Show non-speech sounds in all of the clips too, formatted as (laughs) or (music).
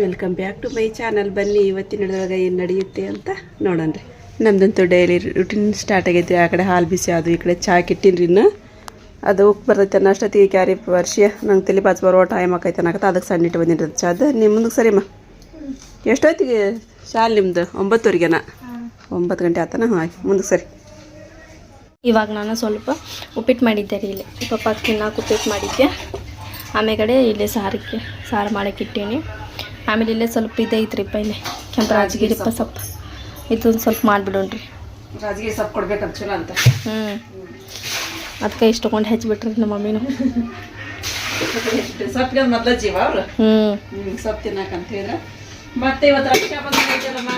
Welcome back to my channel ಬನ್ನಿ ಇವತ್ತಿನೊಳಗೆ ಏನು ನಡೆಯುತ್ತೆ ಅಂತ ನೋಡೋಣ್ರಿ ನಮ್ದಂತೂ ಡೈಲಿ ರುಟೀನ್ ಸ್ಟಾರ್ಟ್ ಆಗೈತೆ. ಆ ಕಡೆ ಹಾಲು ಬಿಸಿ ಅದು ಈ ಕಡೆ ಚಾ ರೀ ಇನ್ನು. ಅದು ಹೋಗಿ ಬರ್ತೈತೆ ಅನ್ನಷ್ಟೊತ್ತಿಗೆ ಕ್ಯಾರಿ ವರ್ಷ. ನಂಗೆ ತಲೆ ಬಾಚ್ ಬರೋ ಟೈಮ್ ಆಕೈತೆ ಅನ್ನಕತ್ತ. ಅದಕ್ಕೆ ಸಣ್ಣ ಇಟ್ಟು ಬಂದಿರಿ ಅದು ನಿಮ್ಮ ಮುಂದಕ್ಕೆ ಸರಿಮ್ಮ ಎಷ್ಟೊತ್ತಿಗೆ ಶಾಲೆ ನಿಮ್ದು? ಒಂಬತ್ತುವರೆಗೆನ ಒಂಬತ್ತು ಗಂಟೆ ಆತನ? ಹಾಂ ಮುಂದಕ್ಕೆ ಸರಿ. ಇವಾಗ ನಾನು ಸ್ವಲ್ಪ ಉಪ್ಪಿಟ್ಟು ಮಾಡಿದ್ದೆ ರೀ ಇಲ್ಲಿ. ಪಪ್ಪ ತಿನ್ನಕ್ಕೆ ಉಪ್ಪಿಟ್ಟು ಮಾಡಿದ್ದೆ. ಆಮೇಲೆ ಇಲ್ಲೇ ಸಾರಿಗೆ, ಸಾರು ಮಾಡಕ್ಕೆ ಇಟ್ಟೀನಿ. ಆಮೇಲೆ ಇಲ್ಲೇ ಸ್ವಲ್ಪ ಇದೆ ಐತ್ರಿಪ್ಪ ಇಲ್ಲಿ ಕೆಂಪು ರಾಜಗಿರಿಪ್ಪ ಸೊಪ್ಪು. ಇದೊಂದು ಸ್ವಲ್ಪ ಮಾಡಿಬಿಡೋಣ್ರಿ. ರಾಜಗಿರಿ ಸೊಪ್ಪು ಕೊಡ್ಬೇಕಂತ ಚಲೋ ಅಂತ. ಹ್ಞೂ ಅದಕ್ಕೆ ಇಷ್ಟು ತೊಗೊಂಡು ಹೆಚ್ಚಿಬಿಟ್ರಿ ನಮ್ಮ ಮಮ್ಮಿನ. (laughs) ಸೊಪ್ಪಿಗೆ ಮೊದಲ ಜೀವ ಅವ್ರು. ಹ್ಞೂ ಸೊಪ್ಪು ತಿನ್ನಕಂತ ಹೇಳಿದ್ರೆ. ಮತ್ತೆ ಇವತ್ತು ರಕ್ಷಾಬಂಧನ ಐತಲ್ಲಮ್ಮ?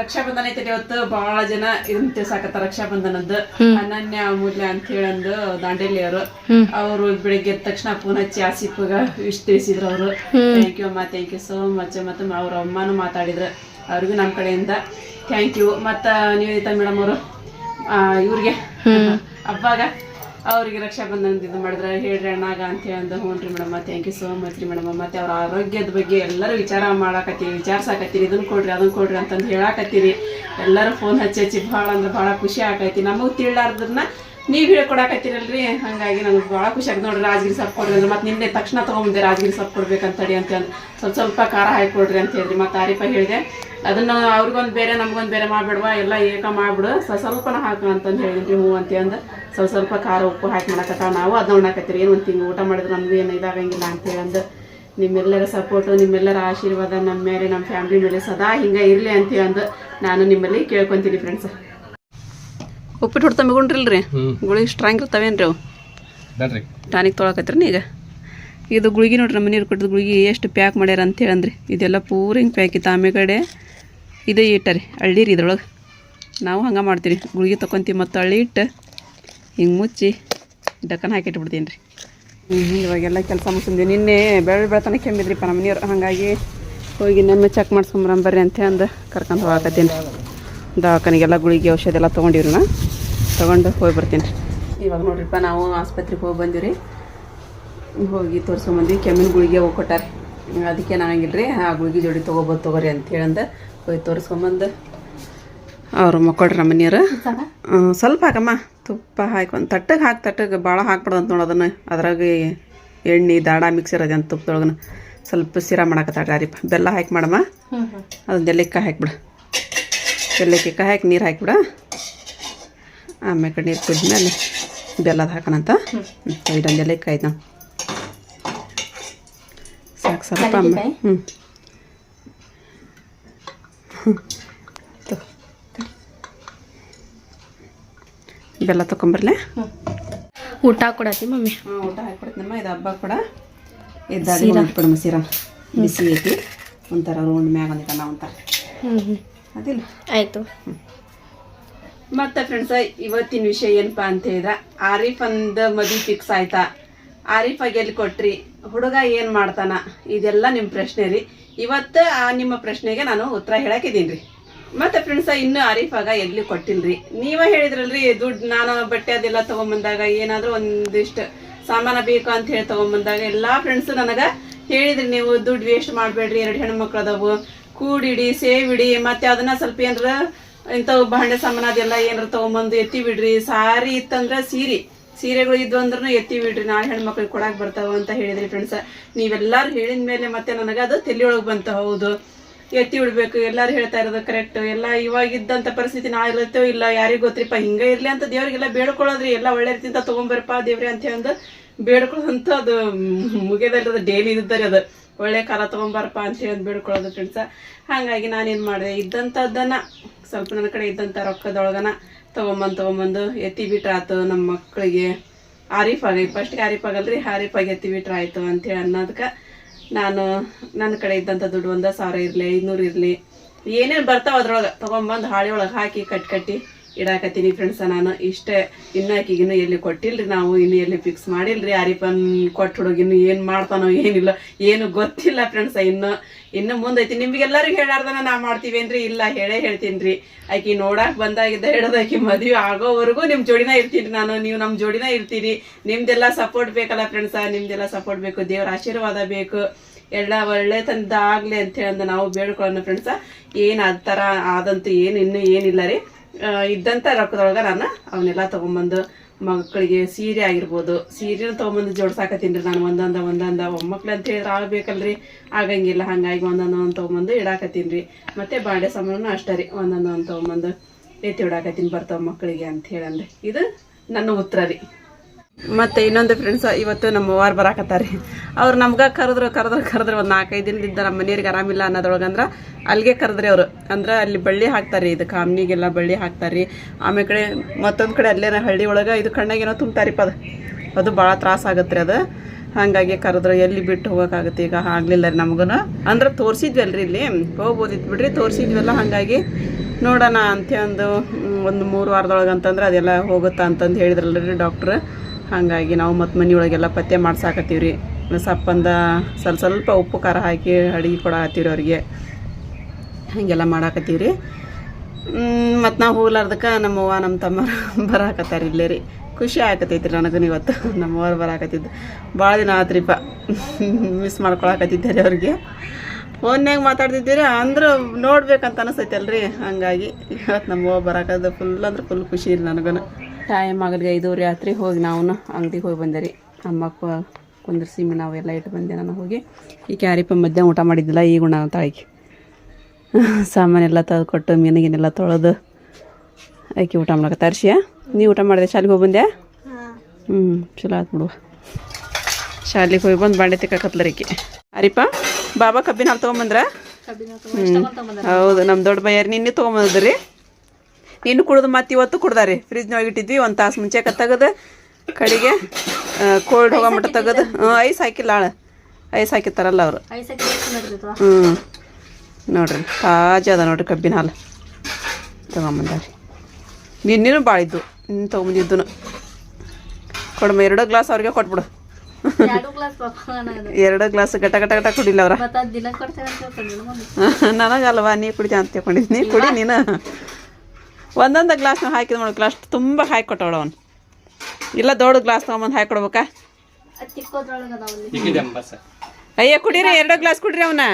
ರಕ್ಷಾಬಂಧನ ಐತಿ ಇವತ್ತು. ಬಹಳ ಜನ ಇದನ್ನ ತಿಳ್ಸಾಕತ್ತ ರಕ್ಷಾಬಂಧನದ್ದು. ಅನನ್ಯ ಅಮೂಲ್ಯ ಅಂತ ಹೇಳಂದು ದಾಂಡೇಲಿಯವರು. ಅವರು ಬೆಳಿಗ್ಗೆ ಎದ್ದ ತಕ್ಷಣ ಫೋನ್ ಹಚ್ಚಿ ಆಸಿಫ್ಗ ವಿಶ್ ತಿಳಿಸಿದ್ರು ಅವರು. ಥ್ಯಾಂಕ್ ಯು ಅಮ್ಮ ಥ್ಯಾಂಕ್ ಯು ಸೋ ಮಚ್ ಮತ್ತು ಅವ್ರ ಅಮ್ಮನೂ ಮಾತಾಡಿದ್ರು. ಅವ್ರಿಗೂ ನಮ್ಮ ಕಡೆಯಿಂದ ಥ್ಯಾಂಕ್ ಯು ಮತ್ತು ನಿವೇದಿತಾ ಮೇಡಮ್ ಅವರು ಇವ್ರಿಗೆ. ಹಬ್ಬಾಗ ಅವ್ರಿಗೆ ರಕ್ಷಾಬಂಧನ ಇದು ಮಾಡಿದ್ರೆ ಹೇಳ್ರಿ ಅಣ್ಣಾಗ ಅಂತ ಅಂದ, ಹ್ಞೂ ರೀ madam thank you so much ರೀ ಮೇಡಮ್, ಮತ್ತೆ ಅವ್ರ ಆರೋಗ್ಯದ ಬಗ್ಗೆ ಎಲ್ಲರೂ ವಿಚಾರ ಮಾಡಾಕತ್ತೀರಿ, ವಿಚಾರಿಸಾಕತ್ತೀರಿ ಇದನ್ನು ಕೊಡ್ರಿ ಅದನ್ನು ಕೊಡ್ರಿ ಅಂತಂದು ಹೇಳಾಕತ್ತೀರಿ. ಎಲ್ಲರೂ ಫೋನ್ ಹಚ್ಚಿ ಹಚ್ಚಿ ಭಾಳ ಅಂದ್ರೆ ಭಾಳ ಖುಷಿ ಆಕೈತಿ. ನಮಗೆ ತಿಳ್ಲಾರ್ದನ್ನ ನೀವು ಹೇಳ್ಕೊಡಾಕತ್ತೀರಲ್ರಿ ಹಾಗಾಗಿ ನಮ್ಗೆ ಭಾಳ ಖುಷಿ ಆಗ್ತದೆ ನೋಡ್ರಿ, ರಾಜಗಿರಿ ಸೊಪ್ಪು ಕೊಡ್ರಿ ಅಂದ್ರೆ ಮತ್ತೆ ನಿನ್ನೆ ತಕ್ಷಣ ತೊಗೊಂಬಂದೆ ರಾಜಗಿರಿ ಸೊಪ್ಪು ಕೊಡ್ಬೇಕಂತಡಿ ಅಂತ ಸ್ವಲ್ಪ ಸ್ವಲ್ಪ ಖಾರ ಹಾಕಿ ಕೊಡ್ರಿ ಅಂತ ಹೇಳಿರಿ. ಮತ್ತೆ ಆರಿಪ ಹೇಳಿದೆ ಅದನ್ನ ಅವ್ರಿಗೊಂದು ಬೇರೆ ನಮ್ಗೊಂದು ಬೇರೆ ಮಾಡಿಬಿಡುವ? ಎಲ್ಲ ಏಕ ಮಾಡ್ಬಿಡು. ಸ್ವಲ್ಪ ಸ್ವಲ್ಪನ ಹಾಕು ಅಂತಂದು ಹೇಳಿದ್ರಿ ಹ್ಞೂ ಅಂತ ಅಂದ್. ಸ್ವಲ್ಪ ಸ್ವಲ್ಪ ಖಾರ ಉಪ್ಪು ಹಾಕಿ ಮಾಡಕತ್ತಾವ ನಾವು ಅದನ್ನ ಉಣ್ಣಾಕತ್ತೀರಿ ಏನು ಒಂದು ತಿಂಗಳು ಊಟ ಮಾಡಿದ್ರೆ ನಮಗೂ ಏನು ಇದಾಗಂಗಿಲ್ಲ ಅಂತ ಅಂದ್. ನಿಮ್ಮೆಲ್ಲರ ಸಪೋರ್ಟು ನಿಮ್ಮೆಲ್ಲರ ಆಶೀರ್ವಾದ ನಮ್ಮ ಮೇಲೆ ನಮ್ಮ ಫ್ಯಾಮಿಲಿ ಮೇಲೆ ಸದಾ ಹಿಂಗೆ ಇರಲಿ ಅಂತ ಅಂದ್. ನಾನು ನಿಮ್ಮಲ್ಲಿ ಕೇಳ್ಕೊತೀನಿ ಫ್ರೆಂಡ್ಸ್ ಉಪ್ಪಿಟ್ಟು ಹೊಡ್ತಾ ಮಿಗುಂಡ್ರಿಲ್ರಿ ಗುಳಿಗೆ ಸ್ಟ್ರಾಂಗ್ ಇರ್ತಾವೇನ್ರಿ ಅವು? ಟಾನಿಕ್ ನೀ ಈಗ? ಇದು ಗುಳಿಗೆ ನೋಡ್ರಿ ನಮ್ಮ ಮನೆಯವ್ರು ಕೊಟ್ಟಿದ್ದು ಗುಳಿಗೆ ಎಷ್ಟು ಪ್ಯಾಕ್ ಮಾಡ್ಯಾರ ಅಂತ ಹೇಳಂದ್ರಿ ಇದೆಲ್ಲ ಪೂರ ಹಿಂಗೆ ಪ್ಯಾಕ್ ಇತ್ತು. ಆಮೇಲೆ ಕಡೆ ಇದು ಇಟ್ಟರಿ, ಹಳ್ಳಿ ರೀ ಇದ್ರೊಳಗೆ. ನಾವು ಹಂಗೆ ಮಾಡ್ತೀವಿ ಗುಳಿಗೆ ತೊಗೊತೀವಿ ಮತ್ತು ಹಳ್ಳಿ ಇಟ್ಟು ಹಿಂಗೆ ಮುಚ್ಚಿ ಡಕ್ಕನ್ ಹಾಕಿಟ್ಬಿಡ್ತೀನಿ ರೀ. ಇವಾಗೆಲ್ಲ ಕೆಲಸ ಮುಗಿಸಿದ್ವಿ. ನಿನ್ನೆ ಬೆಳೆ ಬೆಳತನ ಕೆಮ್ಮಿದ್ರಿಪ್ಪ ನಮ್ಮ ಮನೆಯವ್ರು ಹಾಗಾಗಿ ಹೋಗಿ ನಮ್ಮ ಚೆಕ್ ಮಾಡ್ಸ್ಕೊಂಬರಂಬರ್ರಿ ಅಂತ ಅಂದು, ಕರ್ಕೊಂಡು ಹೋಗಾಕತ್ತೀನಿ ದವಾಖಾನೆಗೆಲ್ಲ ಗುಳಿಗೆ ಔಷಧ ಎಲ್ಲ ತೊಗೊಂಡಿವ್ರಿ ನಾ ತೊಗೊಂಡು ಹೋಗಿ ಬರ್ತೀನಿ ರೀ. ಇವಾಗ ನೋಡ್ರಿಪ್ಪ ನಾವು ಆಸ್ಪತ್ರೆಗೆ ಹೋಗಿ ಬಂದಿವಿ ರೀ ಹೋಗಿ ತೋರಿಸ್ಕೊಂಬಂದ್ವಿ ಕೆಮ್ಮಿನ ಗುಳಿಗೆ ಹೋಗಿ ಕೊಟ್ಟಾರೆ. ಅದಕ್ಕೆ ನಾನು ರೀ ಆ ಗುಳಿಗೆ ಜೋಡಿ ತೊಗೋಬೋದು ತೊಗೋರಿ ಅಂತ ಹೇಳಂದು. ಹೋಗಿ ತೋರಿಸ್ಕೊಂಬಂದು ಅವ್ರು ಮಕ್ಕಳ್ರಿ ನಮ್ಮ ಮನೆಯವ್ರು ಸ್ವಲ್ಪ ಹಾಕಮ್ಮ ತುಪ್ಪ ಹಾಕಿ ಒಂದು ತಟ್ಟಗೆ ಹಾಕಿ ತಟ್ಟಗೆ ಭಾಳ ಹಾಕ್ಬಿಡ್ದಂತ ನೋಡೋದನ್ನು ಅದ್ರಾಗ ಎಣ್ಣೆ ದಾಡ ಮಿಕ್ಸ್ ಇರೋದು ಅಂತ ತುಪ್ಪದೊಳಗನ ಸ್ವಲ್ಪ ಸಿರಾ ಮಾಡಕತ್ತಾಳ ರೀಪ ಬೆಲ್ಲ ಹಾಕಿ ಮಾಡಮ್ಮ. ಅದನ್ನ ಬೆಲ್ಲಕ್ಕೆ ಹಾಕಿಬಿಡು. ಬೆಲ್ಲಕ್ಕೆ ಹಾಕಿ ನೀರು ಹಾಕಿಬಿಡ. ಆಮೇಲೆ ಕಡೆ ನೀರು ಕುದ್ಮೇಲೆ ಬೆಲ್ಲದ ಹಾಕೋಣಂತ ಇದೊಂದು ಬೆಲ್ಲಕ್ಕೆ ಆಯ್ತು ನಾವು ಸಾಕು ಸ್ವಲ್ಪ ಹ್ಞೂ (laughs) ಬೆಲ್ಲ ತೊಗೊಂಬರ್ಲೆ ಊಟ ಕೊಡತ್ತಿ ಮಮ್ಮಿ. ಹಾಂ ಊಟ ಹಾಕ್ಬಿಡ್ತೀನಮ್ಮ ಇದು ಹಬ್ಬ ಕೂಡ. ಎದ್ದಾಗ ಸೀರಾ. ಬಿಸಿ ಐತಿ. ಒಂಥರ ರೌಂಡ್ ಮ್ಯಾಗ ಒಂದಿಟ್ಟ ನಾವು ಒಂಥರ. ಹ್ಞೂ ಹ್ಞೂ ಅದಿಲ್ಲ. ಆಯಿತು. ಮತ್ತೆ ಫ್ರೆಂಡ್ಸ್ ಇವತ್ತಿನ ವಿಷಯ ಏನಪ್ಪ ಅಂತ ಹೇಳಿದ್ರೆ ಆರೀಫ್ ಅಂದ ಮದುವೆ ಫಿಕ್ಸ್ ಆಯ್ತಾ? ಆರಿಫ್ ಎಲ್ಲಿ ಕೊಟ್ರಿ? ಹುಡುಗ ಏನು ಮಾಡ್ತಾನ? ಇದೆಲ್ಲ ನಿಮ್ಮ ಪ್ರಶ್ನೆ ರೀ. ಇವತ್ತು, ಆ, ನಿಮ್ಮ ಪ್ರಶ್ನೆಗೆ ನಾನು ಉತ್ತರ ಹೇಳಕ್ಕಿದ್ದೀನಿ ರೀ ಮತ್ತೆ ಫ್ರೆಂಡ್ಸ ಇನ್ನು ಆರಿಫಾಗ ಎಲ್ಲಿ ಕೊಟ್ಟಿಲ್ರಿ? ನೀವೇ ಹೇಳಿದ್ರಲ್ರಿ, ದುಡ್ಡು, ನಾನು ಬಟ್ಟೆ ಅದೆಲ್ಲ ತಗೊಂಬಂದಾಗ ಏನಾದ್ರೂ ಒಂದಿಷ್ಟು ಸಾಮಾನ ಬೇಕು ಅಂತ ಹೇಳಿ ತಗೊಂಬಂದಾಗ ಎಲ್ಲಾ ಫ್ರೆಂಡ್ಸು ನನಗೆ ಹೇಳಿದ್ರಿ ನೀವು, ದುಡ್ಡು ವೇಸ್ಟ್ ಮಾಡಬೇಡ್ರಿ, ಎರಡು ಹೆಣ್ಮಕ್ಳು ಅದಾವು, ಕೂಡಿಡಿ, ಸೇವಿಡಿ, ಮತ್ತೆ ಅದನ್ನ ಸ್ವಲ್ಪ ಏನಾರ ಇಂಥವು ಬಾಂಡೆ ಸಾಮಾನು ಅದೆಲ್ಲ ಏನಾರ ತಗೊಂಬಂದು ಎತ್ತಿ ಬಿಡ್ರಿ, ಸಾರಿ ಇತ್ತಂದ್ರೆ ಸೀರೆ. ಸೀರೆಗಳು ಇದ್ವು ಅಂದ್ರೂ ಎತ್ತಿ ಬಿಡ್ರಿ, ನಾಳೆ ಹೆಣ್ಮಕ್ಳಿಗೆ ಕೊಡಕ್ಕೆ ಬರ್ತಾವ ಅಂತ ಹೇಳಿದ್ರಿ ಫ್ರೆಂಡ್ಸ್ ನೀವೆಲ್ಲಾರು ಹೇಳಿದ ಮೇಲೆ ಮತ್ತೆ ನನಗೆ ಅದು ತಲೆಯೊಳಗೆ ಬಂತ, ಹೌದು. ಎತ್ತಿ ಬಿಡ್ಬೇಕು, ಎಲ್ಲಾರು ಹೇಳ್ತಾ ಇರೋದು ಕರೆಕ್ಟ್ ಎಲ್ಲ ಇವಾಗ ಇದ್ದಂತ ಪರಿಸ್ಥಿತಿ ನಾ ಇರುತ್ತೋ ಇಲ್ಲ ಯಾರಿಗೂ ಗೊತ್ತಿರಪ್ಪ ಹಿಂಗೆ ಇರ್ಲಿ ಅಂತ ದೇವ್ರಿಗೆಲ್ಲ ಬೇಡ್ಕೊಳ್ಳೋದ್ರಿ. ಎಲ್ಲ ಒಳ್ಳೆ ರೀತಿಯಿಂದ ತಗೊಂಬರಪ್ಪ ದೇವ್ರಿ ಅಂತ ಹೇಳಿ ಬೇಡ್ಕೊಳ್ಳೋದಂತ ಅದು ಮುಗಿಯದಲ್ಲದ ಡೇಲಿ ಇದ್ದಾರೆ ಅದು. ಒಳ್ಳೆ ಕಾಲ ತಗೊಂಬಾರಪ್ಪ ಅಂತ ಹೇಳಿ ಬೇಡ್ಕೊಳ್ಳೋದು ಫ್ರೆಂಡ್ಸ ಹಾಗಾಗಿ ನಾನೇನು ಮಾಡಿದೆ ಇದ್ದಂಥದ್ದನ್ನು ಸ್ವಲ್ಪ ನನ್ನ ಕಡೆ ಇದ್ದಂಥ ರೊಕ್ಕದೊಳಗನ ತೊಗೊಂಬಂದು ತೊಗೊಂಬಂದು ಎತ್ತಿ ಆಯ್ತು ನಮ್ಮ ಮಕ್ಕಳಿಗೆ ಆರಿಫ್ ಫಸ್ಟ್ಗೆ ಆರಿಫ್ ಆಗಲ್ರಿ, ಆರಿಫ್ ಆಗಿ ಎತ್ತಿ ಬಿಟ್ರೆ ಆಯ್ತು ಅಂತೇಳಿ ಅನ್ನೋದಕ್ಕೆ ನಾನು ನನ್ನ ಕಡೆ ಇದ್ದಂಥ ದುಡ್ಡು ಒಂದು ಸಾವಿರ ಇರಲಿ ಐನೂರು ಇರಲಿ, ಏನೇನು ಬರ್ತಾವ ಅದ್ರೊಳಗೆ. ತೊಗೊಂಬಂದು ಹಾಳಿ ಒಳಗೆ ಹಾಕಿ ಕಟ್ ಕಟ್ಟಿ ಇಡಾಕತ್ತೀನಿ ಫ್ರೆಂಡ್ಸ ನಾನು. ಇಷ್ಟೇ, ಇನ್ನೂ ಎಲ್ಲಿ ಕೊಟ್ಟಿಲ್ರಿ ನಾವು, ಇನ್ನು ಎಲ್ಲಿ ಫಿಕ್ಸ್ ಮಾಡಿಲ್ರಿ? ಆರಿಫನ್ ಕೊಟ್ಟು ಹುಡುಗ ಇನ್ನು ಏನು ಮಾಡ್ತಾನೋ ಏನಿಲ್ಲ, ಏನು ಗೊತ್ತಿಲ್ಲ ಫ್ರೆಂಡ್ಸ ಇನ್ನು. ಇನ್ನು ಮುಂದೈತಿ. ನಿಮ್ಗೆಲ್ಲರಿಗೂ ಹೇಳಾರ್ದನ ನಾ ಮಾಡ್ತೀವಿ ಏನ್ರಿ? ಇಲ್ಲ, ಹೇಳೇ ಹೇಳ್ತೀನಿ ಆಕಿ ನೋಡಾಕ್ ಬಂದಾಗಿದ್ದ ಹಿಡಿದು ಆಕಿ ಮದುವೆ ಆಗೋವರೆಗೂ ನಿಮ್ಮ ಜೋಡಿನ ಇರ್ತೀನಿ ನಾನು. ನೀವು ನಮ್ಮ ಜೋಡಿನ ಇರ್ತೀರಿ ನಿಮ್ದೆಲ್ಲ ಸಪೋರ್ಟ್ ಬೇಕಲ್ಲ ಫ್ರೆಂಡ್ಸ ನಿಮ್ದೆಲ್ಲ ಸಪೋರ್ಟ್ ಬೇಕು. ದೇವ್ರ ಆಶೀರ್ವಾದ ಬೇಕು. ಎಲ್ಲ ಒಳ್ಳೆ ತಂದ ಆಗ್ಲಿ ಅಂತ ಹೇಳಂದ ನಾವು ಬೇಡ್ಕೊಳ್ಳೋಣ ಫ್ರೆಂಡ್ಸ ಏನ್ ಥರ ಆದಂತೂ ಏನು ಇನ್ನೂ ಏನಿಲ್ಲ ರೀ. ಇದ್ದಂತ ರೊಕ್ಕದೊಳಗ ನಾನು ಅವನ್ನೆಲ್ಲ ತಗೊಂಬಂದು ಮಕ್ಕಳಿಗೆ ಸೀರೆ ಆಗಿರ್ಬೋದು. ಸೀರೆನ ತೊಗೊಂಬಂದು ಜೋಡ್ಸಾಕತ್ತೀನಿ ರೀ ನಾನು. ಒಂದೊಂದ ಒಂದೊಂದ. ಒಮ್ಮಕ್ಳು ಅಂತ ಹೇಳಿದ್ರೆ ಆಗ್ಬೇಕಲ್ರಿ. ಆಗಂಗಿಲ್ಲ, ಹಂಗಾಗಿ ಒಂದೊಂದು ಒಂದು ತೊಗೊಂಬಂದು ಇಡಾಕತ್ತೀನಿ ರೀ. ಮತ್ತು ಬಾಂಡೆ ಸಾಮಾನು ಅಷ್ಟೇ ರೀ. ಒಂದೊಂದು ಒಂದು ತೊಗೊಂಬಂದು ಎತ್ತಿ ಇಡಾಕತ್ತೀನಿ ಬರ್ತಾವೆ ಮಕ್ಕಳಿಗೆ ಅಂತ ಹೇಳಂದ್ರೆ. ಇದು ನನ್ನ ಉತ್ತರ ರೀ. ಮತ್ತೆ ಇನ್ನೊಂದು ಫ್ರೆಂಡ್ಸ್ ಇವತ್ತು ನಮ್ಮ ವಾರ ರೀ ಅವ್ರು ನಮ್ಗೆ ಕರೆದ್ರು ಕರೆದ್ರು ಕರೆದ್ರು ಒಂದು ನಾಲ್ಕೈದು ದಿನದಿಂದ ನಮ್ಮ ಮನೆಯವ್ರಿಗೆ ಆರಾಮಿಲ್ಲ ಅನ್ನೋದ್ರೊಳಗಂದ್ರೆ ಅಲ್ಲಿಗೆ ಕರೆದ್ರಿ ಅವರು. ಅಂದ್ರೆ ಅಲ್ಲಿ ಬಳ್ಳಿ ಹಾಕ್ತಾರೆ ಇದು ಕಾಮ್ನಿಗೆಲ್ಲ ಬಳ್ಳಿ ಹಾಕ್ತಾರೆ ಆಮೇಲೆ ಕಡೆ ಮತ್ತೊಂದು ಕಡೆ ಅಲ್ಲೇನ ಹಳ್ಳಿ ಒಳಗೆ ಇದು ಕಣ್ಣಾಗೇನೋ ತುಂಬ್ತಾರಿಪ್ಪ ಅದು. ಅದು ಭಾಳ ತ್ರಾಸ ಆಗತ್ತೆ ರೀ ಅದು. ಹಾಗಾಗಿ ಕರೆದ್ರು ಎಲ್ಲಿ ಬಿಟ್ಟು ಹೋಗೋಕ್ಕಾಗುತ್ತೆ ಈಗ ಆಗಲಿಲ್ಲ ರೀ ನಮಗೂ ಅಂದ್ರೆ ತೋರಿಸಿದ್ವಿ ಅಲ್ರಿ ಇಲ್ಲಿ. ಹೋಗ್ಬೋದಿತ್ತು ಬಿಡ್ರಿ, ತೋರಿಸಿದ್ವಲ್ಲ. ಹಾಗಾಗಿ ನೋಡೋಣ ಅಂತ ಒಂದು ಒಂದು ಮೂರು ವಾರದೊಳಗೆ ಅಂತಂದ್ರೆ ಅದೆಲ್ಲ ಹೋಗುತ್ತಾ ಅಂತಂದು ಹೇಳಿದ್ರಲ್ರಿ ಡಾಕ್ಟ್ರ್. ಹಾಗಾಗಿ ನಾವು ಮತ್ತು ಮನೆಯೊಳಗೆಲ್ಲ ಪತ್ತೆ ಮಾಡ್ಸಾಕತ್ತೀವಿ ರೀ ಸಪ್ಪಂದ ಸ್ವಲ್ಪ ಸ್ವಲ್ಪ ಉಪ್ಪು ಖಾರ ಹಾಕಿ ಅಡುಗೆ ಕೊಡಾಕತ್ತೀವಿ ರೀ ಅವ್ರಿಗೆ. ಹಾಗೆಲ್ಲ ಮಾಡಾಕತ್ತೀವಿ ರೀ ಮತ್ತು ನಾವು ಹೋಗ್ಲಾರ್ದಕ್ಕೆ ನಮ್ಮವ್ವ ನಮ್ಮ ತಮ್ಮ (laughs) ಬರಾಕತ್ತಾರ ಇಲ್ಲೇ ರೀ. ಖುಷಿ ಆಕತೈತಿ ರೀ ನನಗೂ ಇವತ್ತು (laughs) ನಮ್ಮವ್ರು ಬರಾಕತ್ತಿದ್ದು. ಭಾಳ ದಿನ ಆತ್ರಿಪ್ಪ. (laughs) ಮಿಸ್ ಮಾಡ್ಕೊಳಕತ್ತಿದ್ದೆ ರೀ ಅವ್ರಿಗೆ ಫೋನ್ಯಾಗ ಮಾತಾಡ್ತಿದ್ದೀರಿ? ಅಂದ್ರೆ ನೋಡ್ಬೇಕಂತ ಅನಿಸ್ತೈತಲ್ರಿ. ಹಂಗಾಗಿ ಇವತ್ತು ನಮ್ಮವ್ವ ಬರಾಕದ ಫುಲ್ ಅಂದ್ರೆ ಫುಲ್ ಖುಷಿ ರೀ ನನಗೂ ಟೈಮ್ ಆಗಲಿ ಐದೂವರೆ ರಾತ್ರಿ ಹೋಗಿ ನಾವು ಅಂಗಡಿಗೆ ಹೋಗಿ ಬಂದೆ ರೀ. ಅಮ್ಮ ಕುಂದ್ರಿಸಿ ನಾವೆಲ್ಲ ಇಟ್ಟು ಬಂದೆ ನಾನು ಹೋಗಿ. ಈ ಕ್ಯಾರಿಪ ಮಧ್ಯಾಹ್ನ ಊಟ ಮಾಡಿದ್ದಿಲ್ಲ ಈಗ ಉಣ ತಾಯಿಗೆ ಸಾಮಾನೆಲ್ಲ ತೆಗೆದು ಕೊಟ್ಟು ಮೀನಿಗೆನೆಲ್ಲ ತೊಳೆದು ಆಕಿ ಊಟ ಮಾಡಕ್ಕೆ ತರ್ಸಿಯ ನೀ ಊಟ ಮಾಡಿದೆ ಶಾಲೆಗೆ ಹೋಗಿ ಬಂದ್ಯಾ? ಹ್ಞೂ ಚಲೋ ಆಯ್ತು ಬಿಡುವ ಶಾಲೆಗೆ ಹೋಗಿ ಬಂದು ಬಾಂಡೆ ತಿಕ್ಕಕತ್ಲರಿಕೆ ಅರಿಪ ಬಾಬಾ ಕಬ್ಬಿನ ಹಾಲು ತೊಗೊಂಬಂದ್ರ? ಹೌದು ನಮ್ಮ ದೊಡ್ಡ ಬಯ್ಯಾರಿ ನಿನ್ನೆ ತೊಗೊಂಬಂದ್ರಿ ನೀನು ಕುಡಿದು ಮತ್ತೆ ಇವತ್ತು ಕುಡ್ದಾರಿ. ಫ್ರಿಜ್ನೊಳಗೆ ಇಟ್ಟಿದ್ವಿ ಒಂದು ತಾಸು ಮುಂಚೆಕ ತೆಗೆದು ಕಡೆಗೆ ಕೋಲ್ಡ್ ಹೋಗೋ ಮಟ್ಟ ತೆಗೆದು ಹ್ಞೂ ಐಸ್ ಹಾಕಿಲ್ಲ ಆಳ. ಐಸ್ ಹಾಕಿರ್ತಾರಲ್ಲ ಅವರು. ಹ್ಞೂ ನೋಡ್ರಿ ತಾಜಾ ಅದ ನೋಡ್ರಿ ಕಬ್ಬಿನ ಹಾಲು. ತೊಗೊಂಬಂದಾರಿ. ನಿನ್ನೇನು ಭಾಳ ಇದ್ದು. ನಿನ್ನ ತೊಗೊಂಬಂದಿದ್ದು ಕೊಡಮ್ಮ ಎರಡು ಗ್ಲಾಸ್ ಅವ್ರಿಗೆ ಕೊಟ್ಬಿಡು. ಎರಡು ಗ್ಲಾಸ್ ಗಟ ಗಟ ಗಟ ಕುಡಿಲ್ಲ ಅವ್ರ. (laughs) ನನಗಲ್ವಾ ನೀ ಕುಡಿದ ಅಂತ ನೀ ಕುಡಿ ನೀನು. ಒಂದೊಂದು ಗ್ಲಾಸ್ನ ಹಾಕಿದ ನೋಡಿ ಗ್ಲಾಸ್ ತುಂಬ ಹಾಕಿ ಕೊಟ್ಟವಳು ಅವನು. ಇಲ್ಲ ದೊಡ್ಡ ಗ್ಲಾಸ್ ತೊಗೊಂಬಂದು ಹಾಕಿ ಕೊಡ್ಬೇಕಾ? ಅಯ್ಯ ಕುಡೀರಿ ಎರಡು ಗ್ಲಾಸ್ ಕುಡ್ರಿ ಅವನ.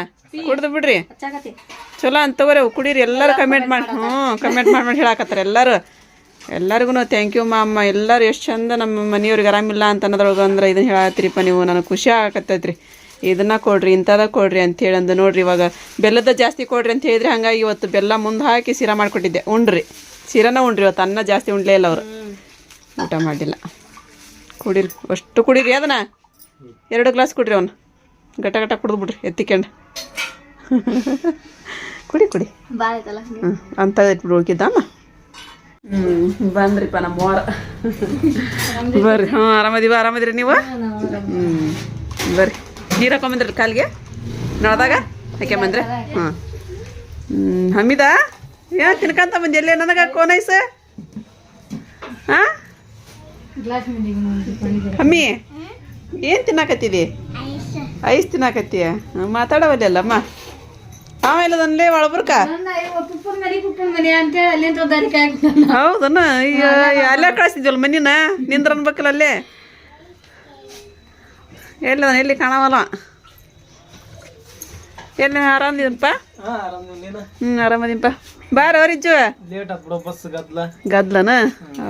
ಕುಡ್ದು ಬಿಡ್ರಿ. ಚಲೋ ಅಂತ ತಗೋರಿ ಅವು ಕುಡೀರಿ. ಎಲ್ಲರೂ ಕಮೆಂಟ್ ಮಾಡಿ ಹ್ಞೂ ಕಮೆಂಟ್ ಮಾಡಿ ಮಾಡಿ ಹೇಳಾಕತ್ತಾರೆ ಎಲ್ಲರೂ. ಎಲ್ಲರಿಗೂ ಥ್ಯಾಂಕ್ ಯು ಮಾಮ್ಮ ಎಲ್ಲರೂ ಎಷ್ಟು ಚಂದ ನಮ್ಮ ಮನೆಯವ್ರಿಗೆ ಆರಾಮಿಲ್ಲ ಅಂತ ಅನ್ನೋದ್ರೊಳಗೆ ಅಂದ್ರೆ ಇದನ್ನ ಹೇಳತ್ತೀರಿಪ್ಪ ನೀವು ನನಗೆ ಖುಷಿ ಆಗತ್ತೈತ್ರಿ ಇದನ್ನ ಕೊಡ್ರಿ ಇಂಥದ ಕೊಡ್ರಿ ಅಂತ ಹೇಳಿ ಅಂದು ನೋಡ್ರಿ ಇವಾಗ. ಬೆಲ್ಲದ ಜಾಸ್ತಿ ಕೊಡ್ರಿ ಅಂತ ಹೇಳಿದ್ರೆ ಹಂಗಾಗಿ ಇವತ್ತು ಬೆಲ್ಲ ಮುಂದೆ ಹಾಕಿ ಸಿರಾ ಮಾಡಿಕೊಟ್ಟಿದ್ದೆ ಉಣ್ರಿ ಸಿರಾನ ಉಂಡ್ರಿ ಇವತ್ತು ಅನ್ನ ಜಾಸ್ತಿ ಉಂಡ್ಲೇ ಇಲ್ಲ ಅವರು. ಊಟ ಮಾಡಿಲ್ಲ. ಕುಡೀರಿ ಅಷ್ಟು ಕುಡೀರಿ ಅದನ್ನ. ಎರಡು ಗ್ಲಾಸ್ ಕುಡ್ರಿ ಅವನು. ಗಟ ಗಟ ಕುಡ್ದು ಬಿಡ್ರಿ ಎತ್ತಿಕೊಂಡು. ಕುಡಿ ಕುಡಿ. ಹ್ಞೂ ಅಂತ ಇಟ್ಬಿಡು ಉಳ್ಕಿದ್ದಮ್ಮ ಹ್ಞೂ ಬಂದ್ರಿಪ್ಪ ನಮ್ಮ ವಾರ ಬರ್ರಿ ಹ್ಞೂ ಆರಾಮದಿವ ಆರಾಮದಿರಿ ನೀವು? ಹ್ಞೂ ಬರ್ರಿ. ನೀರು ಹಾಕೊಂಬಂದ್ರಿ ಕಾಲಿಗೆ? ನೋಡಿದಾಗ ಹಾಕ್ಯಂಬಂದ್ರೆ ಹ್ಞೂ ಹಮ್ಮಿದ? ಏನು ತಿನ್ಕಂತ ಬಂದಿ ಎಲ್ಲೇ ನನಗೆ ಕೋನೈಸ ಹಾಂ ಹಮ್ಮಿ ಏನು ತಿನ್ನಾಕತ್ತಿದಿ? ಐಸ್ ತಿನ್ನಾಕತ್ತೀಯ? ಮಾತಾಡವಲ್ಲಮ್ಮ ಅವ ಇಲ್ಲದನ್ಲೇ ಒಳಬರ್ಕ. ಹೌದನ? ಈಗ ಅಲ್ಲೇ ಕಳಿಸಿದ್ವಲ್ಲ ಮನಿನ ನಿಂದ್ರ ಅನ್ಬೇಕಲ್ಲ ಅಲ್ಲೇ? ಎಲ್ಲ ಎಲ್ಲಿ ಕಾಣವಲ್ಲ? ಎಲ್ಲಿ ಆರಾಮದಿನಪ್ಪ. ಹ್ಞೂ ಆರಾಮದಿನಪ್ಪ ಬಾರ ಅವರಿಜ್ಜು ಲೇಟ್ ಆತ್ ಬಸ್ ಗದ್ಲ. ಗದ್ಲನ?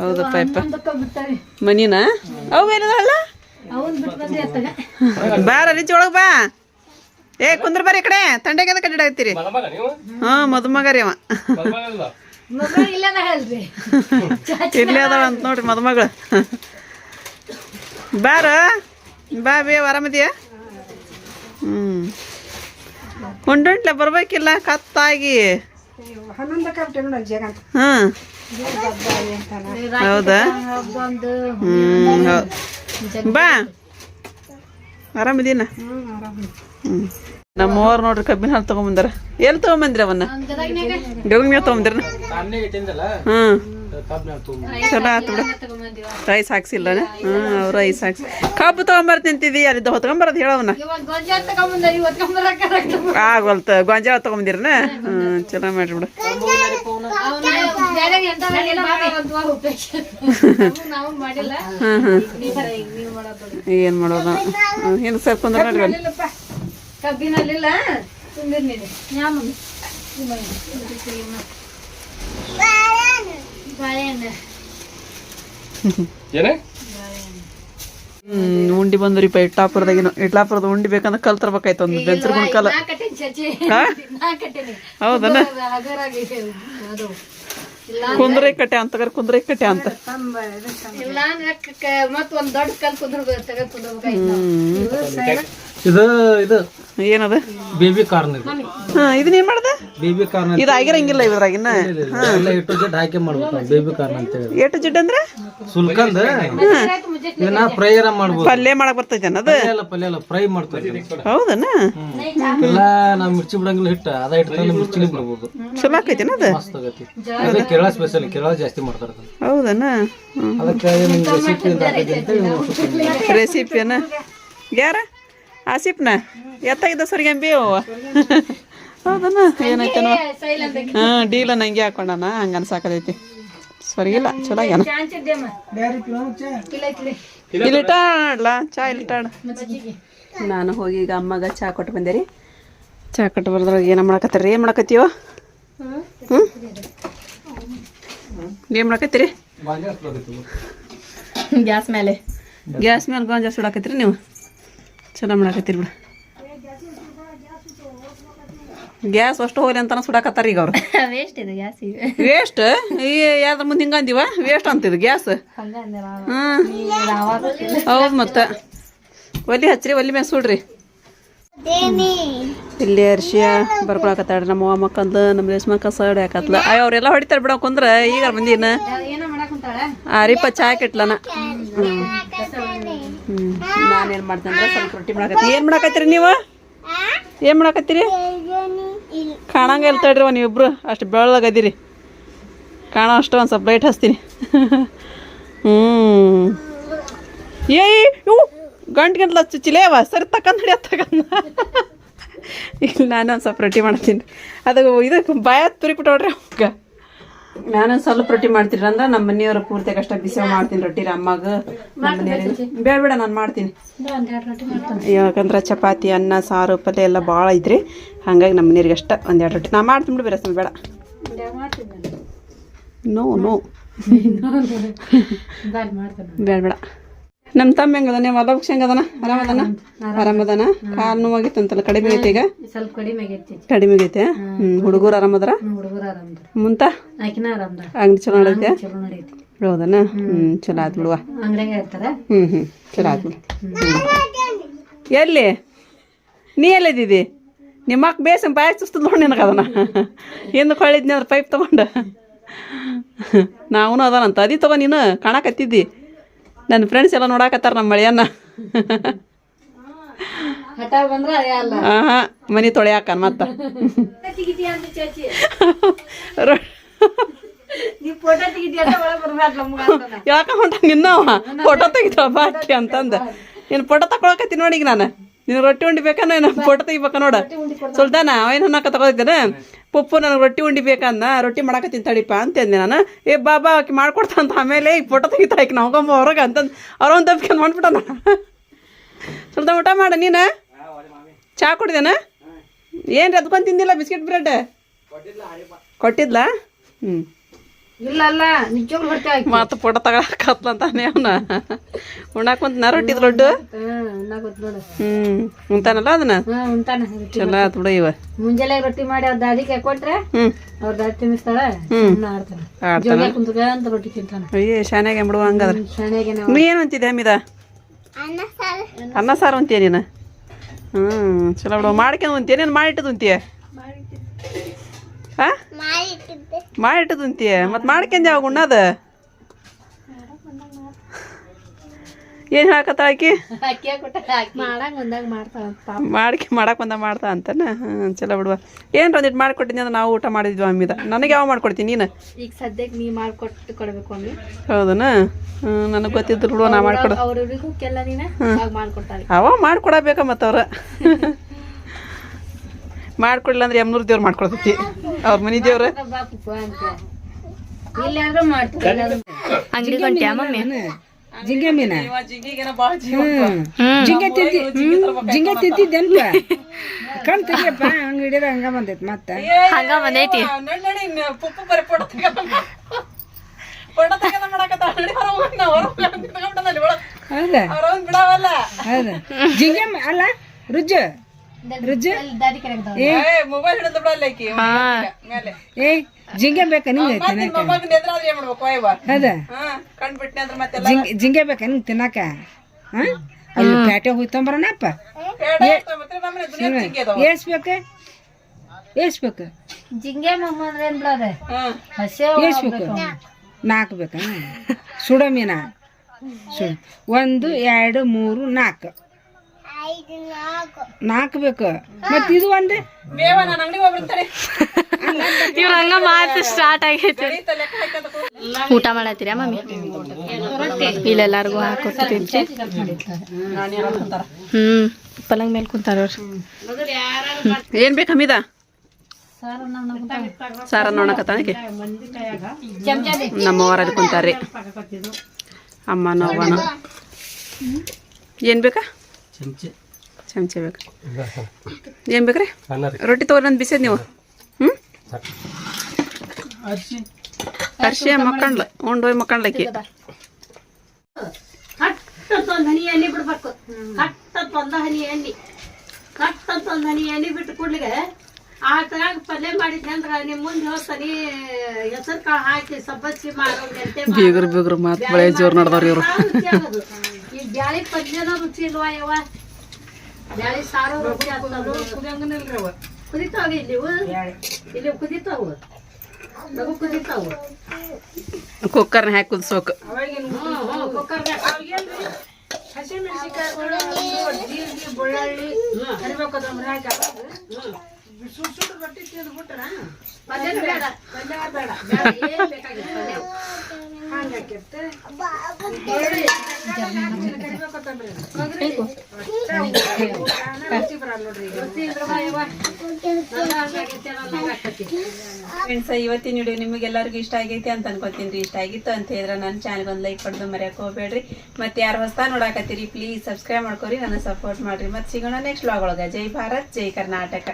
ಹೌದಪ್ಪ ಯಪ್ಪ ಮನಿನ? ಅವು ಏನದಲ್ಲ ಬಾರ ರಿಜ್ ಒಳಗೆ ಬಾ. ಏ ಕುಂದ್ರ ಬಾರಿ ಕಡೆ. ತಂಡೆಗೆ ಅದ ಆಗ್ತೀರಿ ಹಾಂ ಮದುಮಗ ರೀ ಅವ. ಇಲ್ಲೇ ಅದಾವ ಅಂತ ನೋಡ್ರಿ ಮದುಮಗಳು. ಬಾರ ಬಾ ಬೇ ಆರಾಮದಿಯ? ಹ್ಞೂ ಉಂಡುಂಟ್ಲೆ ಬರ್ಬೇಕಿಲ್ಲ ಕತ್ತಾಗಿ. ಹಾಂ. ಹೌದಾ? ಹ್ಞೂ ಬಾ. ಆರಾಮದೀನ? ಹ್ಞೂ ನಮ್ಮವ್ರು ನೋಡ್ರಿ ಕಬ್ಬಿನ ಹಾಲು ತೊಗೊಂಬಂದಾರ. ಎಲ್ಲಿ ತೊಗೊಂಬಂದ್ರಿ ಅವನ್ನ? ಗೌನ್ಯಾಗ ತೊಗೊಂಬಂದ್ರಿ ನಾನೇ ತಿಂದಲ್ಲ? ಹ್ಞೂ ಕಬ್ನ ತುಂಬ ಚಲೋ ಆತು ಬಿಡು. ರೈಸ್ ಹಾಕ್ಸಿಲ್ಲ ಹ್ಞೂ ರೈಸ್ ಹಾಕ್ಸಿ ಕಬ್ಬು ತೊಗೊಂಬರ್ ತಿಂತಿದ್ದಿ ಅಲ್ಲಿ ಹೊತ್ಕೊಂಬರೋದು ಹೇಳವನ ಆಗೋಲ್ತ ಗೊಂಜಾಳ ತೊಗೊಂಬಂದಿರನ? ಹ್ಞೂ ಚಲೋ ಮಾಡ್ಬಿಡು. ಹ್ಞೂ ಹ್ಞೂ ಏನು ಮಾಡೋದು? ಏನು ಸರ್ಕೊಂಡ್ರೆ ನೋಡ್ರಿ ಅಲ್ಲಿ. ಕಬ್ಬಿನಲ್ಲಿಲ್ಲ ಬಾಳೆಹಣ್ಣು ಏನೇ? ಹ್ಮ್ ಉಂಡಿ ಬಂದ್ರಿಪ್ಪ ಇಟ್ಲಾಪುರದಾಗಿನ. ಇಟ್ಲಾಪುರದ ಉಂಡಿ ಬೇಕಂದ್ರೆ ಕಲ್ತರ್ಬೇಕಾಯ್ತು ಒಂದು ಬೆಂಚರ್ ಗುಣಕಲ್ ಹೌದನ? ಕುಂದ್ರೈ ಕಟ್ಟೆ ಅಂತ ಕುಂದ್ರೈ ಕಟ್ಟೆ ಅಂತ. ಒಂದ್ ದೊಡ್ಡ ಕಲ್ ಕುಂದ್ರ. ಇದು ಇದು ಏನದ? ಬೇಬಿ ಕಾರ್ನ್ ಇದು. ಹಾ ಇದನ್ನೇನ್ ಮಾಡ್ದೆ? ಬೇಬಿ ಕಾರ್ನ್ ಇದು ಆಗಿರಂಗಿಲ್ಲ ಇದ್ರಾಗಿನ್ನ ಎಲ್ಲ ಇಟ್ಟು ಜಟ್ ಹಾಕಿ ಮಾಡ್ಬೇಕು ಬೇಬಿ ಕಾರ್ನ್ ಅಂತ ಹೇಳಿ. ಏಟು ಜಿಡ್ ಅಂದ್ರೆ? ಸುಲ್ಕಂದ ಇದನ್ನ ಫ್ರೈಯರ ಮಾಡ್ಬೋದು. ಪಲ್ಯ ಮಾಡಕ್ ಬರ್ತೈತೆ ಅನ್ನೋದು ಇಲ್ಲ ಪಲ್ಯ ಎಲ್ಲ ಫ್ರೈ ಮಾಡ್ತಾರೆ ಹೌದನ? ಎಲ್ಲ ನಾವು ಮಿರ್ಚಿ ಬಿಡಂಗಿಲ್ಲ ಹಿಟ್ಟು ಅದ ಹಿಟ್ಟು ತಂದು ಮಿರ್ಚಿಲಿ ಬಿಡ್ಬೋದು ಚಲೋ ಆಕೈತೇನ ಅದು? ಮಸ್ತ್ ಆಗತಿ. ಅದು ಕೇರಳ ಸ್ಪೆಷಲ್ ಕೇರಳ ಜಾಸ್ತಿ ಮಾಡ್ತಾರೆ. ಹೌದನ? ಅದಕ್ಕೆ ನಿಮ್ಗೆ ರೆಸಿಪಿ ರೆಸಿಪಿನ ಯಾರ? ಆಸಿಪ್ನ ಎತ್ತಾಗಿದ್ದ ಸರ್ಗೆಂಬಿ? ಅವ ಹೌದನ? ಏನೈತೇನೋ? ಹಾ ಡೀಲ ನಂಗೆ ಹಾಕೊಂಡನ? ಹಂಗ ಅನ್ಸಾಕತೈತಿ. ಸರಿಗಿಲ್ಲ ಚಲೋ ಆಗ್ಯಾನ. ಚಾನ್ಸಿದ್ದೇಮ್ಮ ಇಲ್ಲ ಐತ್ಲಿ ಇಲ್ಲಿ ಇಟ್ಟಾಡ್ಲ ಚಾ ಇಲ್ಲಿ ಇಟ್ಟಾಡ ನಾನು ಹೋಗಿ ಈಗ ಅಮ್ಮಗ ಚಾ ಕೊಟ್ಟು ಬಂದೆ ರೀ. ಚಾ ಕೊಟ್ಟು ಬರ್ದ್ರಾಗ ಏನ ಮಾಡಕತ್ತೀರಿ? ಏನು ಮಾಡಕತ್ತೀವ ಹ್ಞೂ ಏನು ಮಾಡಕತ್ತೀರಿ? ಗ್ಯಾಸ್ ಮೇಲೆ. ಗ್ಯಾಸ್ ಮೇಲೆ ಗಾಂಜಾ ಸುಡಾಕತ್ತೀರಿ ನೀವು? ಚಲೋ ಮಾಡಾಕತ್ತೀರಿ ಬಿಡು. ಗ್ಯಾಸ್ ಅಷ್ಟು ಹೋಗ್ಲಿ ಅಂತಾನೆ ಸುಡಾಕತ್ತಾರ ಈಗ ಅವ್ರು. (laughs) ವೇಸ್ಟ್ ಇದೆ ಗ್ಯಾಸ್ ಈಗ. ವೇಸ್ಟ್ ಈ ಯಾವ್ದ್ರ ಮುಂದೆ ಹಿಂಗ ಅಂದಿವ? Waste ಅಂತಿದ್ gas. ಹೌದ್ ಮತ್ತ. ಒಲಿ ಹಚ್ರಿ ಒಲಿ ಮೇಲೆ ಸುಡ್ರಿ. ಇಲ್ಲಿ ಅರ್ಶಿಯ ಬರ್ಕೊಳಕತ್ತಾಡ್ರಿ ನಮ್ಮ ಅವ್ವ ಕಂದ ನಮ್ಮ ರೇಷ್ಮ ಕಸ ಹೊಡ್ಯಾಕತ್ಲ ಅಯ್ಯ ಅವರೆಲ್ಲ ಹೊಡಿತಾರೆ ಬಿಡೋ ಕುಂದ್ರ ಈಗ ಬಂದಿನ ಆ ರೀಪ ಚಾ ಕೆಟ್ಲನ. ನಾನೇನ್ ಮಾಡ್ತೇನೆ ಅಂದ್ರೆ ಸ್ವಲ್ಪ ರೊಟ್ಟಿ ಮಾಡಕತ್ತಿ ಏನು ಮಾಡಕತ್ತೀರಿ ನೀವು? ಏನು ಮಾಡಕತ್ತೀರಿ? ಕಾಣಂಗ ಇಲ್ಲ ತಡ್ರಿ ನೀವು ಇಬ್ರು ಅಷ್ಟು ಬೆಳ್ಳಗದಿರಿ ಕಾಣೋ ಅಷ್ಟು ಒಂದು ಸ್ವಲ್ಪ ಲೈಟ್ ಹಚ್ತೀನಿ. ಹ್ಞೂ ಏಯ್, ಇವು ಗಂಟು ಗಂಟ್ಲ ಚುಚ್ಚಿಲೇವ ಸರಿ ತಕ್ಕಂದು ಹಿಡಿಯ ತಕ್ಕಂದ ಇಲ್ಲ ನಾನು ಒಂದು ಸ್ವಲ್ಪ ರೊಟ್ಟಿ ಮಾಡ್ತೀನಿ ಅದು ಇದಕ್ಕೆ ಬಾಯ ತುರಿಬಿಟ್ಟು ನೋಡ್ರಿ ಅವಾಗ. ನಾನು ಸ್ವಲ್ಪ ರೊಟ್ಟಿ ಮಾಡ್ತೀರ ಅಂದ್ರೆ ನಮ್ಮ ಮನೆಯವ್ರ ಪೂರ್ತಿ ಕಷ್ಟ ಬಿಸಿ ಮಾಡ್ತೀನಿ ರೊಟ್ಟಿ ಅಮ್ಮಗ ಬೇಡ ಬೇಡ ನಾನು ಮಾಡ್ತೀನಿ. ಯಾಕಂದ್ರೆ ಚಪಾತಿ ಅನ್ನ ಸಾರು ಪಲ್ಯ ಎಲ್ಲ ಭಾಳ ಐತ್ರಿ ಹಂಗಾಗಿ ನಮ್ಮ ಮನೆಯವ್ರಿಗೆ ಅಷ್ಟ ಒಂದೆರಡು ರೊಟ್ಟಿ. ನಾ ಮಾಡ್ತೀನಿ ಬಿಡು ಬೇರೆ ಬೇಡ. ನೋ ನೋ (laughs) (laughs) ಬೇಡ ಬೇಡ. ನಮ್ಮ ತಮ್ಮ ಹೆಂಗದಾನೆ? ಮಲಬಕ್ಷ ಹೆಂಗದಾನ? ಆರಾಮದನ? ಆರಾಮದನ? ಕಾಲು ನೋವಾಗಿತ್ತಂತಲ್ಲ ಕಡಿಮೆ ಐತೆ ಈಗ? ಸ್ವಲ್ಪ ಕಡಿಮೆ ಆಗೈತಿ. ಕಡಿಮೆ ಆಗೈತೆ? ಹ್ಞೂ ಹುಡುಗರು ಆರಾಮದ್ರ? ಹುಡುಗರ ಆರಾಮ್ದ ಮುಂತ? ಆಕಿನ ಆರಾಮ್ದ ಅಂಗಡಿ ಚಲೋ ನಡೈತೆ? ಚಲೋ ಹೌದನ? ಹ್ಞೂ ಚಲೋ ಆಯ್ತು ಬಿಡುವ. ಹ್ಮ್ ಇರ್ತಾರ? ಹ್ಞೂ ಹ್ಞೂ ಚಲೋ ಆತ್ ಎಲ್ಲಿ? ನೀ ಎಲ್ಲಿದ್ದೀವಿ ನಿಮ್ಮ ಅಕ್ಕ ಬೇಸನ್ ಬಾಯ್ ಸುಸ್ತದ ನೋಡಿ ನಿನಗೆ ಅದನ್ನ. ಎಂದು ಕೊಳ್ಳಿದ್ನಿ ಅದ್ರ ಪೈಪ್ ತಗೊಂಡ. ನಾವೂ ಅದಾನಂತ. ಅದಿ ತಗೋ ನೀನು ಕಾಣಕತ್ತಿದ್ದಿ. ನನ್ನ ಫ್ರೆಂಡ್ಸ್ ಎಲ್ಲ ನೋಡಾಕತ್ತಾರ ನಮ್ಮ ಮಳೆಯನ್ನ. ಮನಿ ಹಾಂ ಮನೆ ತೊಳೆಯಾಕ ಮತ್ತ. ಯಾಕ ಹೊಂಟ ನಿನ್ನವ ಫೋಟೋ ತೆಗಿತಾಳ ಬಾಕಿ ಅಂತಂದ. ನೀನು ಫೋಟೋ ತಕೊಳಕತ್ತಿ ನೋಡಿ ಈಗ ನಾನು. ನೀನು ರೊಟ್ಟಿ ಉಂಡಿ ಬೇಕಾನ ಏನು ಫೋಟೋ ತೆಗಿಬೇಕ ನೋಡ. ಸುಲ್ತಾನ ಅವೇನು ಅನ್ನಕ ತಗೋದಿದ್ದಾನೆ ಪುಪ್ಪು ನನಗೆ ರೊಟ್ಟಿ ಉಂಡಿ ಬೇಕಂದ ರೊಟ್ಟಿ ಮಾಡಕತ್ತೀನಿ ತಡಿಪ ಅಂತಂದೆ ನಾನು. ಏ ಬಾಬಾ ಆಕೆ ಮಾಡ್ಕೊಡ್ತಾ ಅಂತ ಆಮೇಲೆ ಈ ಫೋಟೋ ತೆಗಿತಾ ಆಕಿ. ನಾವ್ಕೊಂಬ ಹೊರಗೆ ಅಂತಂದು ಅವ್ರೊಂದು ತಪ್ಪಿಕೊಂಡು ಮಾಡ್ಬಿಟ್ಟಾನ ಸುಲ್ತಾನ ಊಟ ಮಾಡ ನೀನು? ಚಾ ಕುಡಿದೇನ? ಏನು ಎದ್ಕೊಂಡ್ ತಿಂದಿಲ್ಲ ಬಿಸ್ಕೆಟ್ ಬ್ರೆಡ್? ಕೊಟ್ಟಿದ್ಲಾ ಹ್ಞೂ ಇಲ್ಲ ಅಲ್ಲ ನಿಜವಾಗ್ಲೂ ಹೊಟ್ಟೆ ಆಯ್ತು ಮತ್ತು ಫೋಟೋ ತಗೊಳಕತ್ಲಂತಾನೆ ಅವನ. ಉಣ್ಣಾಕ ಕುಂತ ನಾ ರೊಟ್ಟಿದ್ ನೋಡು. ಹ್ಞೂ ಉಂತಾನಲ್ಲ ಅದನ್ನ? ಚಲೋ ಆತ್ ಬಿಡು ಇವ. ಮುಂಜಾನೆ ರೊಟ್ಟಿ ಮಾಡಿ ಅವ್ರ ದಾದಿಗೆ ಕೊಟ್ರೆ ಅವ್ರ ದಾದಿ ತಿನ್ನಿಸ್ತಾಳ ಹ್ಮ್. ಆಡ್ತಾನ. ಅಂತ ರೊಟ್ಟಿ ತಿಂತಾನ. ಅಯ್ಯೇ ಶಾನ್ಯಾಗ ಬಿಡುವ ಹಂಗಾದ್ರೆ. ಶಾಣೆಗೆ ನೀ ಏನು ಅಂತಿದ್ದೆ ಹಮ್ಮಿದ ಅನ್ನ ಸಾರು. ಅಂತೀಯ ನೀನು? ಹ್ಮ್ ಚಲೋ ಬಿಡುವ ಮಾಡ್ಕೊಂಡು ಅಂತೀಯ ನೀನು ಮಾಡಿಟ್ಟದು ಅಂತೀಯ ಹಾಂ? ಮಾಡಿಟ್ಟದು ಅಂತೀಯ ಮತ್ತು ಮಾಡ್ಕೊಂಡ್ ಯಾವಾಗ ಉಣ್ಣದ ಏನು ಹೇಳಕತ್ತ ಆಕಿ? ಮಾಡ್ಕೆ ಮಾಡಕ್ಕೆ ಬಂದ ಮಾಡ್ತಾ ಅಂತಾನೆ? ಹ್ಞೂ ಚಲೋ ಬಿಡುವ. ಏನು ಒಂದಿಟ್ಟು ಮಾಡಿಕೊಟ್ಟಿನಿ ಅಂದ್ರೆ ನಾವು ಊಟ ಮಾಡಿದ್ವಿ ಅಮ್ಮಿದ. ನನಗೆ ಯಾವ ಮಾಡ್ಕೊಡ್ತೀನಿ ನೀನು? ಈಗ ಸದ್ಯಕ್ಕೆ ನೀ ಮಾಡ್ಕೊಟ್ಟು ಕೊಡ್ಬೇಕು ಅಮ್ಮಿ ಹೌದನ? ನನಗೆ ಗೊತ್ತಿದ್ರು ಬಿಡುವ ನಾ ಮಾಡ್ಕೊಡ ಅವ್ರಿಗೂ ಕೆಲ್ಲ ನೀನ? ಆಗ ಮಾಡ್ಕೊಡ್ತಾಳೆ. ಅವ ಮಾಡ್ಕೊಡಬೇಕ ಮತ್ತು ಅವ್ರ ಮಾಡ್ಕೊಡ್ಲಿಲ್ಲ ಅಂದ್ರೆ ಎಮ್ನೂರ್ ದೇವ್ರು ಮಾಡ್ಕೊಡ್ತೈತಿ ಅವ್ರ ಮನಿ ದೇವ್ರ. ಅಂಗಡಿ ಕೊಂಟ್ಯಾ ಮಮ್ಮಿ ಜಿಂಗೆ ಮೀನ? ಇವ ಜಿಂಗಿಗೆನ ಬಾಳ ಜಿಂಗೆ ತಿಂತಿ ಜಿಂಗೆ ತಿಂತಿದ್ದೇನ್ಪ ಕಣ್ ತೆಗಿಯಪ್ಪ ಹಂಗ ಹಿಡಿದ ಹಂಗ ಬಂದೈತಿ ಮತ್ತ? ಹಂಗ ಬಂದೈತಿ. ಹೌದಾ? ಜಿಂಗೆ ಅಲ್ಲ ರುಜ್ಜು ಜಿಂಗೆ ಬೇಕಾ ನಿಂಗೆ ಮತ್ತೆ ನಿನ್ ನೆದ್ರಾದ್ರೆ ಏನ್ ಮಾಡ್ಬೇಕು? ಅಯ್ಯವ್ವ ಹೌದಾ? ಹಾ ಕಂಡ್ಬಿಟ್ನಿ ಅಂದ್ರೆ ಮತ್ತೆಲ್ಲ ಜಿಂಗೆ ಜಿಂಗೆ ಬೇಕಾ ನಿಂಗೆ ತಿನ್ನಾಕ ಹಾ? ಅಲ್ಲಿ ಪ್ಯಾಟೆ ಹೋಯ್ತಂಬರನಪ್ಪ ಏಸ್ ಬೇಕು ಏಸ್ ಬೇಕು ಜಿಂಗೆ ಮಮ್ಮ ಅಂದ್ರೆ ಏನ್ ಬಿಡೋದೆ? ಹಾ. ಬೇಕು ನಾಲ್ಕು ಬೇಕಾ? ಸುಡ ಮೀನಾ ಸುಡ. ಒಂದು ಎರಡು ಮೂರು ನಾಲ್ಕು. ನಾಲ್ಕು ಬೇಕು ಮತ್ತೆ ಇದು ಒಂದೇ? ಇವ್ರ ಹಂಗ ಮಾತು ಸ್ಟಾರ್ಟ್ ಆಗೈತಿ. ಊಟ ಮಾಡತ್ತೀರಾ ಮಮ್ಮಿ? ಇಲ್ಲೆಲ್ಲರಿಗೂ ಅಂತಾರ ಹ್ಮ್ ಪಲಂಗ್ ಮೇಲೆ ಕುಂತಾರ ಅವ್ರು. ಏನ್ ಬೇಕು ಹಮೀದ? ಸಾರ ನೋಡಕತ್ತಾನಕ್ಕೆ ನಮ್ಮವರಲ್ಲಿ ಕುಂತಾರ್ರಿ. ಅಮ್ಮ ನೋವನ ಏನ್ ಬೇಕಾ? ಚಮಚೆ. ಚಮಚ ಬೇಕು ಏನು ಬೇಕ್ರಿ? ರೊಟ್ಟಿ ತೊಗೊಂಡು ಒಂದು ಬಿಸಿದ್ ನೀವು? ಹ್ಞೂ ಅರ್ಶಿ. ಮಕ್ಕಂಡ್ಲ ಉಂಡೋಯ್ ಮಕ್ಕಂಡ್ಲಕ್ಕಿ. ಹನಿ ಎಣ್ಣೆ ಬಿಡ್ಬೇಕು. ಕಟ್ಟಂತ ಒಂದ ಹನಿ ಎಣ್ಣೆ. ಕಟ್ಟಂತ ಒಂದ್ ಹನಿ ಎಣ್ಣೆ ಬಿಟ್ಟು ಕೂಡ್ಲಿಗೆ ಆ ತರಾಗ ಪಲ್ಯ ಮಾಡಿದ್ದೆ ಅಂದ್ರ ನಿಮ್ ಮುಂದೆ ಹೇಳ್ತಾನಿ ಹೆಸರು ಕಾಳು ಹಾಕಿ ಸಬ್ಬಸ್ಸಿ. ಬೀಗ್ರು ಬೀಗ್ರು ಮಾತು ಬಳೆ ಜೋರ್ ನಡ್ದಾರ ಇವ್ರು. ಬ್ಯಾಳಿ ಪಲ್ಯನ ರುಚಿ ಇಲ್ವಾ ಯವ್ವ ಬ್ಯಾಳಿ ಸಾರು ರುಚಿ ಆಗ್ತದ ಕುದಿತಾವ ಇಲ್ಲಿ ಇವು? ಇಲ್ಲಿ ಕುದಿತಾವು ಲಘು ಕುದಿತಾವು ಕುಕ್ಕರ್ನ ಹಾಕಿ ಕುದಿಸೋಕು ಹ್ಮ್ ಹ್ಮ್ ಕುಕ್ಕರ್ನ್ಯಾಗ ಜೀರಿಗೆ ಬೆಳ್ಳುಳ್ಳಿ ಪಲ್ಯನೂ ಬೇಡ ಪಲ್ಯ ಬೇಡ ಬೇಡ ಏನ್ ಬೇಕಾಗಿಲ್ಲ ಪಲ್ಯ ಫ್ರೆಂಡ್ಸ್ ಇವತ್ತಿನ ವಿಡಿಯೋ ನಿಮಗೆಲ್ಲರಿಗೂ ಇಷ್ಟ ಆಗೈತಿ ಅಂತ ಅನ್ಕೋತೀನಿ ರೀ. ಇಷ್ಟ ಆಗಿತ್ತು ಅಂತ ಹೇಳಿದ್ರೆ ನನ್ನ ಚಾನಲ್ ಒಂದು ಲೈಕ್ ಪಡೆದು ಮರ್ಯಾಕೆ ಹೋಗ್ಬೇಡ್ರಿ. ಮತ್ತೆ ಯಾರು ಹೊಸ ನೋಡಾಕತ್ತೀರಿ ಪ್ಲೀಸ್ ಸಬ್ಸ್ಕ್ರೈಬ್ ಮಾಡ್ಕೊರಿ ನನ್ನ ಸಪೋರ್ಟ್ ಮಾಡ್ರಿ. ಮತ್ತೆ ಸಿಗೋಣ ನೆಕ್ಸ್ಟ್ ವ್ಲಾಗ್ ಒಳಗೆ. ಜೈ ಭಾರತ್ ಜೈ ಕರ್ನಾಟಕ.